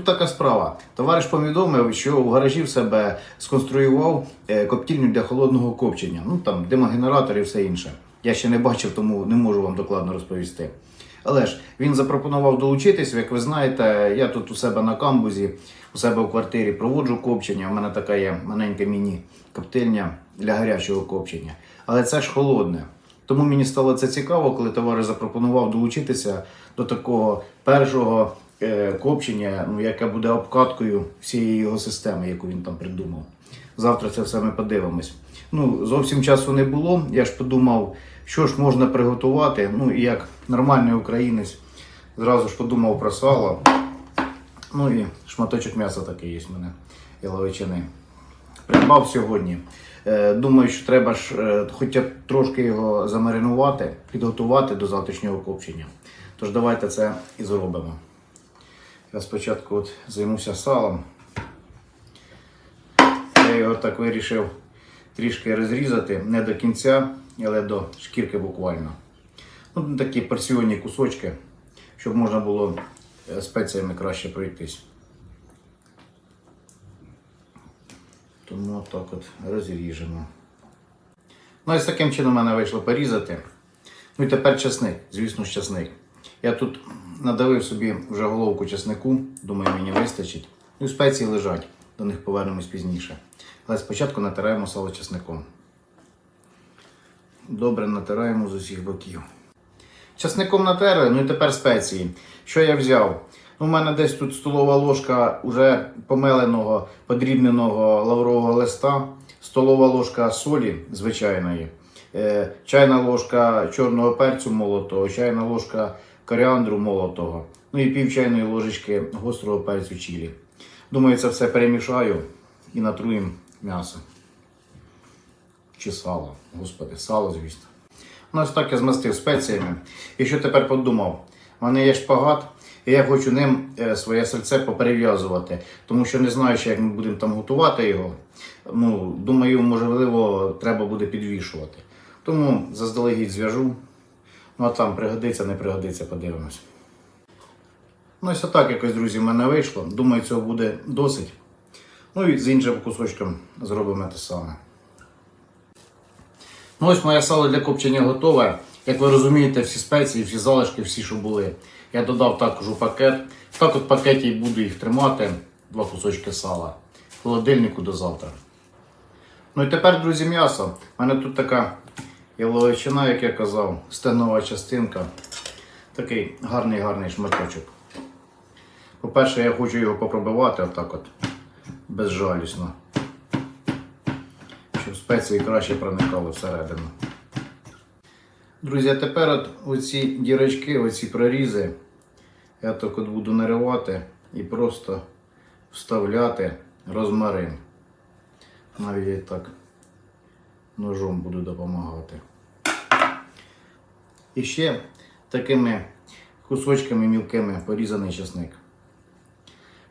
Тут така справа. Товариш повідомив, що у гаражі в себе сконструював е, коптільню для холодного копчення. Ну там димогенератор і все інше. Я ще не бачив, тому не можу вам докладно розповісти. Але ж він запропонував долучитись, як ви знаєте, я тут у себе на камбузі, у себе в квартирі проводжу копчення. У мене така є маленька міні-коптильня для гарячого копчення. Але це ж холодне. Тому мені стало це цікаво, коли товариш запропонував долучитися до такого першого копчення, ну, яке буде обкаткою всієї його системи, яку він там придумав. Завтра це все ми подивимось. Ну, зовсім часу не було. Я ж подумав, що ж можна приготувати. Ну, і як нормальний українець, зразу ж подумав про сало. Ну і шматочок м'яса такий є в мене яловичини. Придбав сьогодні. Е, Думаю, що треба ж е, хоча б трошки його замаринувати, підготувати до завтрашнього копчення. Тож давайте це і зробимо. Я спочатку от займуся салом. Я його так вирішив трішки розрізати, не до кінця, але до шкірки буквально. Ну, такі порціонні кусочки, щоб можна було е, спеціями краще пройтись. Тому так от розріжемо. Ну і з таким чином в мене вийшло порізати. Ну і тепер часник, звісно часник. Я тут надавив собі вже головку часнику, думаю, мені вистачить. Ну спеції лежать, до них повернемось пізніше. Але спочатку натираємо сало часником. Добре натираємо з усіх боків. Часником натерли, ну і тепер спеції. Що я взяв? Ну, у мене десь тут столова ложка уже помеленого, подрібненого лаврового листа, столова ложка солі звичайної, е, чайна ложка чорного перцю молотого, чайна ложка коріандру молотого, ну і пів чайної ложечки гострого перцю чилі. Думаю, це все перемішаю і натруємо м'ясо. Чи сало, господи, сало, звісно. Ну, ось так я змастив спеціями. І що тепер подумав? У мене є шпагат, і я хочу ним е, своє серце поперев'язувати, тому що не знаю, ще, як ми будемо там готувати його. Ну, думаю, можливо, треба буде підвішувати. Тому заздалегідь зв'яжу. Ну а там пригодиться, не пригодиться, подивимось. Ну, ось отак якось, друзі, в мене вийшло. Думаю, цього буде досить. Ну і з іншим кусочком зробимо те саме. Ну ось моє сало для копчення готове. Як ви розумієте, всі спеції, всі залишки, всі, що були. Я додав також у пакет. Так от в пакеті буду їх тримати, два кусочки сала. В холодильнику до завтра. Ну і тепер, друзі, м'ясо. У мене тут така яловичина, як я казав, стегнова частинка. Такий гарний гарний шматочок. По-перше, я хочу його попробувати отак от, безжалісно щоб спеції краще проникали всередину. Друзі, а тепер от оці дірочки, оці прорізи, я так от буду наривати і просто вставляти розмарин. Навіть так ножом буду допомагати. І ще такими кусочками мілкими порізаний часник.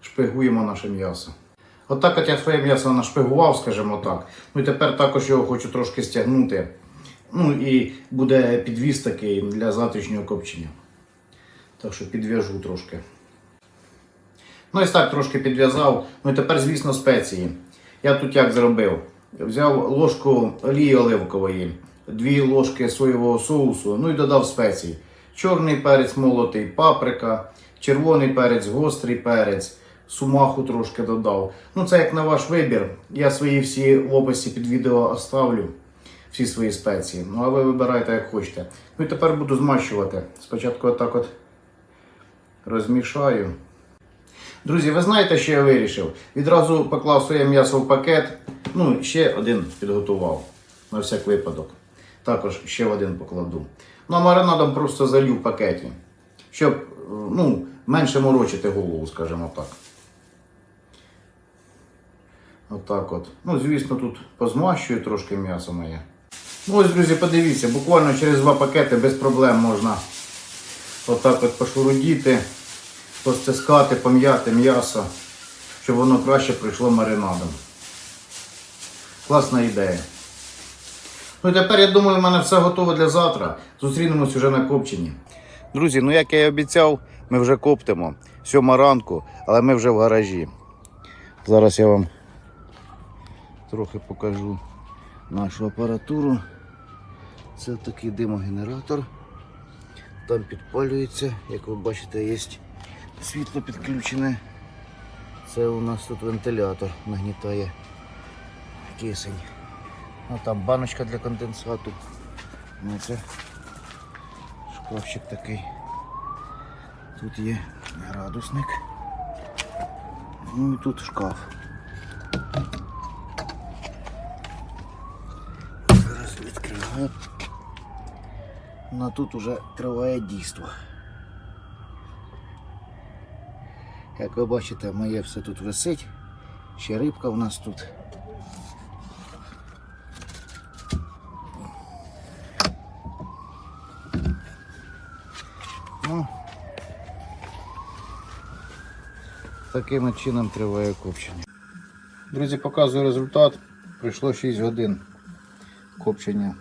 Шпигуємо наше м'ясо. Отак от я своє м'ясо нашпигував, скажімо так. Ну і тепер також його хочу трошки стягнути. Ну і буде підвіз такий для завтрашнього копчення. Так що підв'яжу трошки. Ну ось так трошки підв'язав. Ну і тепер, звісно, спеції. Я тут як зробив? Взяв ложку олії оливкової, дві ложки соєвого соусу, ну і додав спеції. Чорний перець молотий, паприка, червоний перець, гострий перець сумаху трошки додав. Ну, це як на ваш вибір. Я свої всі в описі під відео оставлю, всі свої спеції. Ну, а ви вибирайте, як хочете. Ну і тепер буду змащувати. Спочатку отак от розмішаю. Друзі, ви знаєте, що я вирішив? Відразу поклав своє м'ясо в пакет. Ну, ще один підготував на всяк випадок. Також ще один покладу. Ну, а маринадом просто залью в пакеті, щоб ну, менше морочити голову, скажімо так. Отак от. Ну, звісно, тут позмащую трошки м'ясо моє. Ну ось, друзі, подивіться, буквально через два пакети без проблем можна отак от пошурудіти, постискати, пом'яти м'ясо, щоб воно краще пройшло маринадом. Класна ідея. Ну тепер я думаю, в мене все готово для завтра. Зустрінемось уже на копченні. Друзі, ну як я і обіцяв, ми вже коптимо. Сьома ранку, але ми вже в гаражі. Зараз я вам трохи покажу нашу апаратуру. Це такий димогенератор. Там підпалюється, як ви бачите, є світло підключене. Це у нас тут вентилятор нагнітає кисень. А там баночка для конденсату. Ну, це шкафчик такий. Тут є градусник. Ну і тут шкаф. Зараз відкриваю. Ну тут уже триває дійство. Як ви бачите, моє все тут висить. Ще рибка в нас тут. Ну, таким чином триває копчення. Друзі, показую результат. Пройшло 6 годин копчення.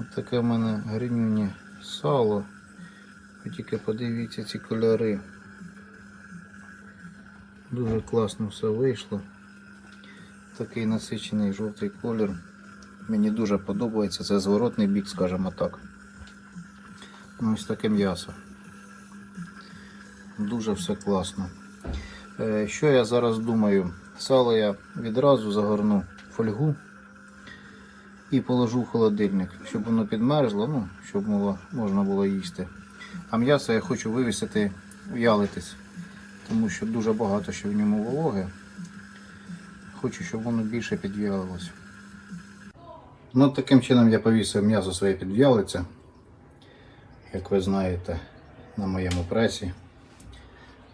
Ось таке в мене гринюні сало. Ви тільки подивіться ці кольори. Дуже класно все вийшло. Такий насичений жовтий колір. Мені дуже подобається. Це зворотний бік, скажімо так. Ну, Ось таке м'ясо. Дуже все класно. Е, Що я зараз думаю? Сало я відразу загорну фольгу і положу в холодильник, щоб воно підмерзло, ну, щоб можна було їсти. А м'ясо я хочу вивісити, в'ялитись, тому що дуже багато ще в ньому вологи. Хочу, щоб воно більше підв'ялилось. Ну, таким чином я повісив м'ясо своє підв'ялиться. Як ви знаєте, на моєму пресі.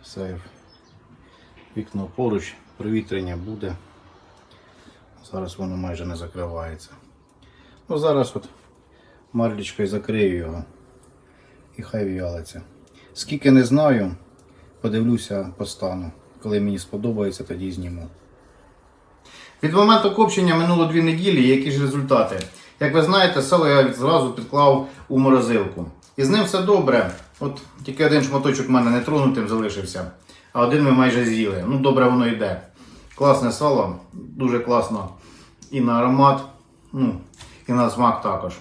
Все вікно поруч, провітрення буде. Зараз воно майже не закривається. Ну, зараз от марлічкою закрию його і хай в'ялиться. Скільки не знаю, подивлюся по стану. Коли мені сподобається, тоді зніму. Від моменту копчення минуло дві неділі. Які ж результати? Як ви знаєте, сало я зразу підклав у морозилку. І з ним все добре. От тільки один шматочок в мене не тронутим залишився, а один ми майже з'їли. Ну, добре воно йде. Класне сало, дуже класно і на аромат, ну, і на смак також.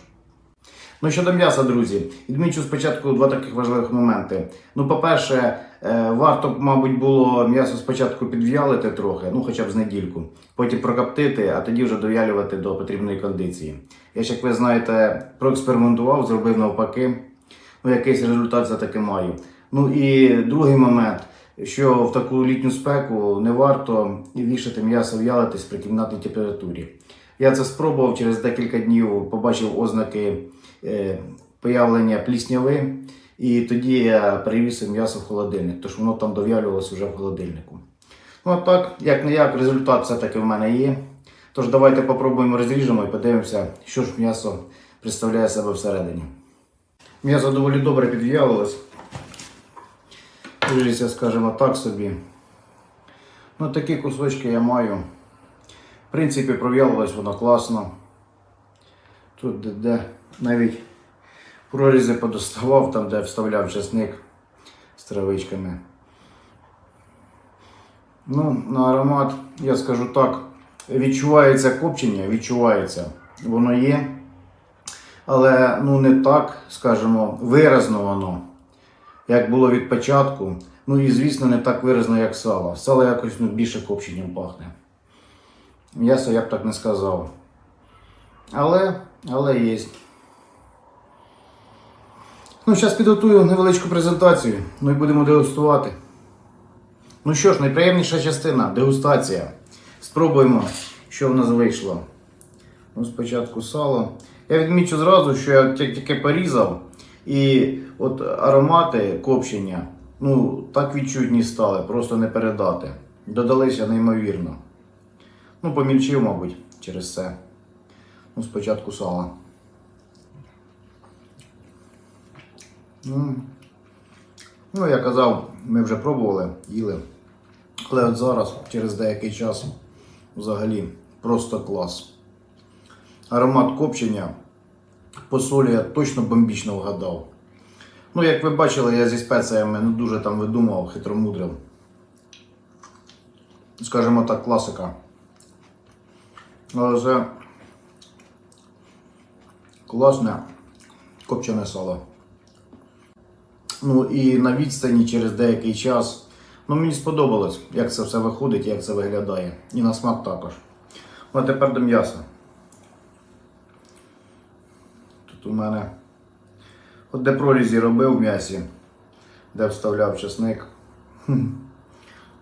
Ну, щодо м'яса, друзі, відмічу спочатку два таких важливих моменти. Ну, по-перше, е, варто, б, мабуть, було м'ясо спочатку підв'ялити трохи, ну хоча б з недільку, потім прокоптити, а тоді вже дов'ялювати до потрібної кондиції. Я ж, як ви знаєте, проекспериментував, зробив навпаки. Ну, якийсь результат за таки маю. Ну і другий момент, що в таку літню спеку не варто вішати м'ясо в'ялитись при кімнатній температурі. Я це спробував через декілька днів, побачив ознаки е, появлення плісняви, і тоді я перевісив м'ясо в холодильник, тож воно там дов'ялювалося вже в холодильнику. Ну а так, як не як, результат все-таки в мене є. Тож давайте попробуємо розріжемо і подивимося, що ж м'ясо представляє себе всередині. М'ясо доволі добре підв'ялилось. Ріжеться, скажімо так собі. Ну, такі кусочки я маю. В принципі, пров'ялилось воно класно. Тут де, де навіть прорізи подоставав, там, де вставляв чесник з травичками. Ну, на аромат, я скажу так, відчувається копчення, відчувається. Воно є. Але ну не так, скажімо, виразно воно, як було від початку. Ну і звісно, не так виразно, як сало. Сало якось ну, більше копченням пахне. М'ясо я б так не сказав. Але, але є. Ну, зараз підготую невеличку презентацію, ну і будемо дегустувати. Ну що ж, найприємніша частина дегустація. Спробуємо, що в нас вийшло. Ну, спочатку сало. Я відмічу зразу, що я тільки порізав, і от аромати копчення ну, так відчутні стали, просто не передати. Додалися неймовірно. Ну, помільчив, мабуть, через це. Ну, спочатку сала. М. Ну, я казав, ми вже пробували, їли. Але от зараз, через деякий час, взагалі просто клас. Аромат копчення по солі я точно бомбічно вгадав. Ну, як ви бачили, я зі спеціями не дуже там видумував, хитромудрив. Скажімо так, класика. Але це класне копчене сало. Ну і на відстані через деякий час. Ну, мені сподобалось, як це все виходить, як це виглядає. І на смак також. Ну, а тепер до м'яса. Тут у мене. От де прорізі робив в м'ясі, де вставляв чесник.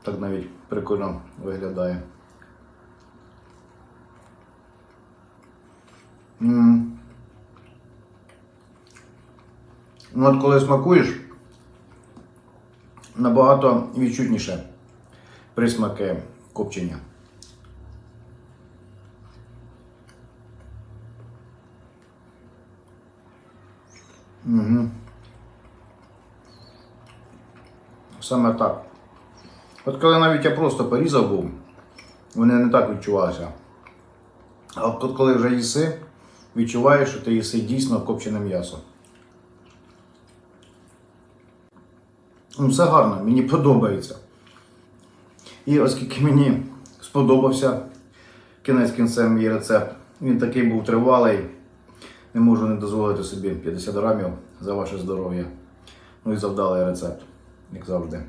Так навіть прикольно виглядає. Ну от коли смакуєш, набагато відчутніше присмаки копчення. Угу. Саме так. От коли навіть я просто порізав був, вони не так відчувалися. А от коли вже їси, відчуваєш, що ти їси дійсно копчене м'ясо. Ну, все гарно, мені подобається. І оскільки мені сподобався кінець кінцем мій рецепт, він такий був тривалий. Не можу не дозволити собі 50 грамів за ваше здоров'я. Ну і завдалий рецепт, як завжди.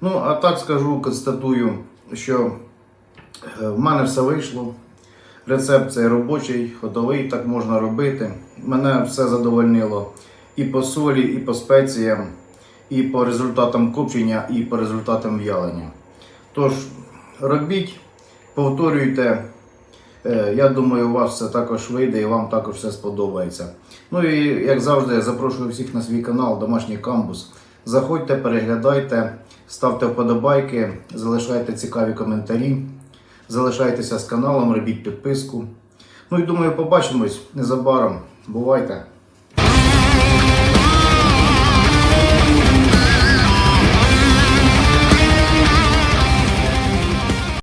Ну, а так скажу, констатую, що е, в мене все вийшло. Рецепт цей робочий, готовий, так можна робити. Мене все задовольнило і по солі, і по спеціям, і по результатам копчення, і по результатам в'ялення. Тож, робіть, повторюйте. Е, Я думаю, у вас все також вийде і вам також все сподобається. Ну і як завжди, я запрошую всіх на свій канал Домашній Камбус. Заходьте, переглядайте, ставте вподобайки, залишайте цікаві коментарі, залишайтеся з каналом, робіть підписку. Ну і думаю, побачимось незабаром. Бувайте!